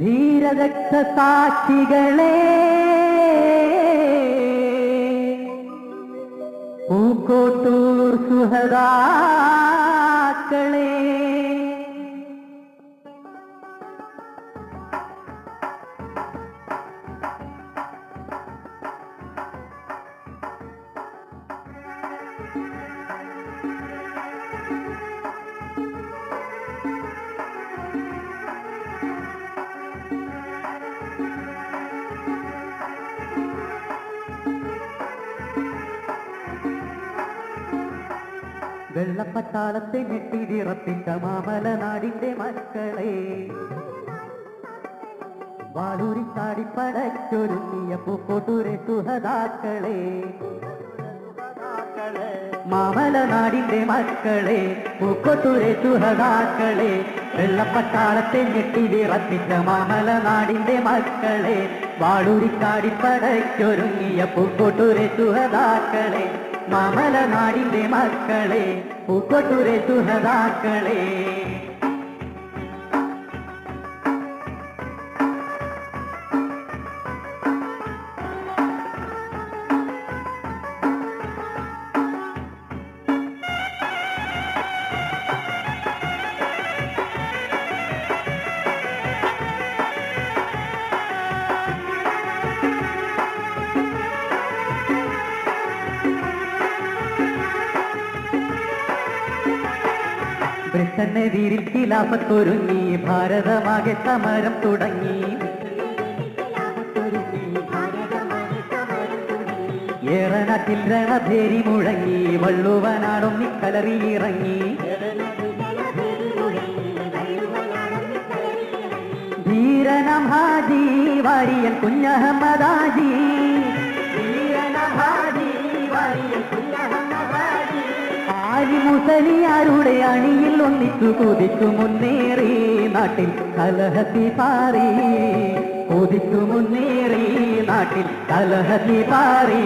ധീരരക്ത സാക്ഷികളെ പൂക്കോട്ടൂർ സുഹദാക്കളെ വെള്ളപ്പട്ടാളത്തെ ഞെട്ടിതിറപ്പിച്ച മാമല നാടിന്റെ മക്കളെ. വാളൂരി ചാടിപ്പടച്ചൊരുങ്ങിയ പൂക്കോട്ടൂരെ സുഹതാക്കളെ മാമല നാടിന്റെ മക്കളെ പൂക്കോട്ടൂരെ സുഹതാക്കളെ വെള്ളപ്പട്ടാളത്തെ ഞെട്ടിതിറപ്പിച്ച മാമല നാടിന്റെ മക്കളെ. വാളൂരി ചാടിപ്പടച്ചൊരുങ്ങിയ പൂക്കോട്ടൂരെ സുഹതാക്കളെ മാമല നാടിന്റെ മക്കളെ പൂക്കൊട്ടുരെ സുഹതാക്കളെ ബ്രിട്ടനെതിരിൽ ഖിലാഫത്തൊരുങ്ങി ഭാരതമാകെ സമരം തുടങ്ങി. ഏറനാട്ടിൽ രണഭേരി മുഴങ്ങി. വള്ളുവനാടും നിക്കലറിയിറങ്ങി ധീരനം ഹാജി വാരിയൻ കുഞ്ഞഹമ്മദാജി. മുസലിയാരുടെ അണിയിൽ ഒന്നിച്ചു കുതിച്ചു മുന്നേറി നാട്ടിൽ കലഹത്തി പാറി. കുതിച്ചു മുന്നേറി നാട്ടിൽ കലഹത്തി പാറി.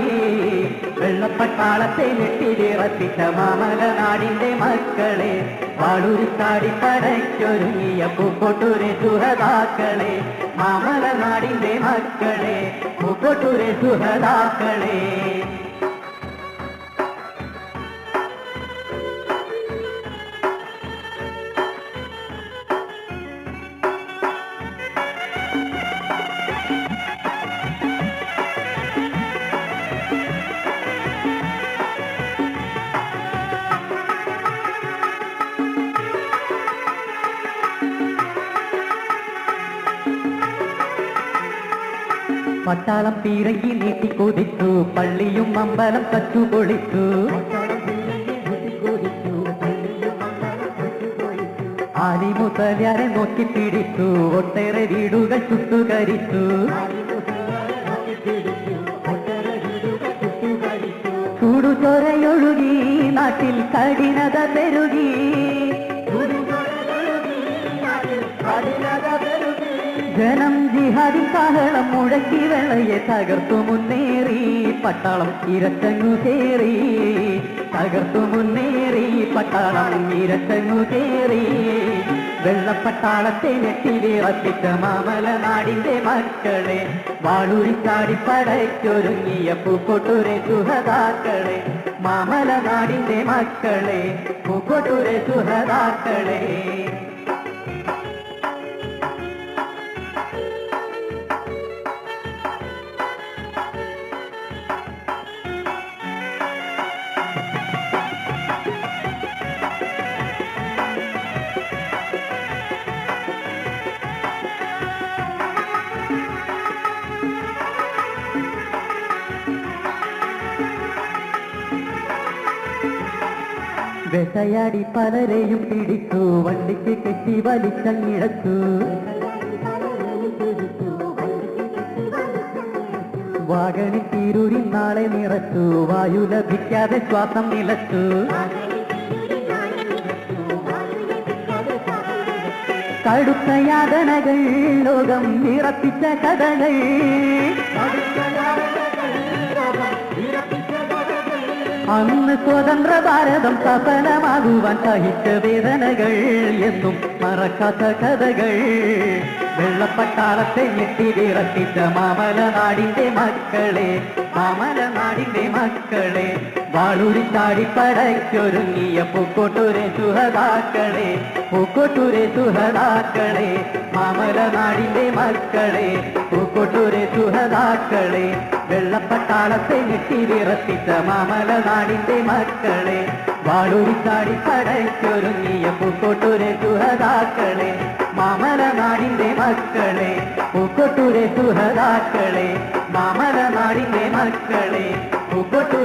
വെള്ളപ്പട്ടാളത്തെ നെട്ടിലിറപ്പിച്ച മാമല നാടിന്റെ മക്കളെ വാളൂരി താടി പടയ്ക്കൊരുങ്ങിയ പൂക്കോട്ടൂരെ സുഹതാക്കളെ മാമല നാടിന്റെ മക്കളെ പൂക്കോട്ടൂരെ സുഹതാക്കളെ. പട്ടാളം പീരങ്കി നീട്ടി കൊതിച്ചു പള്ളിയും അമ്പലം കച്ചു പൊളിച്ചു ആലിമുസലാരെ നോക്കി പിടിച്ചു ഒട്ടേറെ വീടുകൾ ചുട്ടുകരിച്ചു. ചൂടുചൊരയൊഴുകി നാട്ടിൽ കഠിനത പെരുകി. ജനം ജിഹാദിൻ കാഹളം മുഴക്കി വെള്ളയെ തകർത്തു മുന്നേറി പട്ടാളം ഇരട്ടങ്ങു കയറി. തകർത്തു മുന്നേറി പട്ടാളം ഇരട്ടങ്ങു കയറി. വെള്ളപ്പട്ടാളത്തെ നെട്ടിലിറപ്പിച്ച മാമല നാടിന്റെ മക്കളെ വാളൂരി ചാടി പടയ്ക്കൊരുങ്ങിയ പൂക്കൊട്ടൂരെ സുഹതാക്കളെ മാമല നാടിന്റെ മക്കളെ പൂക്കൊട്ടൂരെ സുഹതാക്കളെ. വെട്ടയാടി പലരെയും പിടിച്ചു. വണ്ടിക്ക് കെട്ടി വലിച്ചങ്ങിഴച്ചു വാഗണി തീരൂരി നാളെ നിറച്ചു. വായു ലഭിക്കാതെ ശ്വാസം നിലച്ചു. കടുത്ത യാതനകൾ ലോകം നിറപ്പിച്ച കഥകൾ. അന്ന് സ്വതന്ത്ര ഭാരതം സഫലമാകുവാൻ സഹിച്ച വേദനകൾ എന്നും മറക്കാത്ത കഥകൾ. വെള്ളപ്പട്ടാളത്തെ ഞെട്ടി വിറപ്പിച്ച മാമല നാടിന്റെ മക്കളെ മാമല നാടിന്റെ മക്കളെ വാളൂരി ചാടിപ്പടയ്ക്കൊരുങ്ങിയ പൂക്കോട്ടൂരെ സുഹതാക്കളെ പൂക്കോട്ടൂരെ സുഹതാക്കളെ മാമല നാടിന്റെ മക്കളെ പൂക്കോട്ടൂരെ സുഹതാക്കളെ വെള്ളപ്പട്ടാളത്തെ ഞെട്ടി വിറപ്പിച്ച മാമല നാടിന്റെ മക്കളെ വാളൂരി ചാടിപ്പടയ്ക്കൊരുങ്ങിയ മക്കളെ പൂക്കൊട്ടൂരെ സുഹതാക്കളെ മാമല നാടിന്റെ മക്കളെ പൂക്കോട്ടൂരെ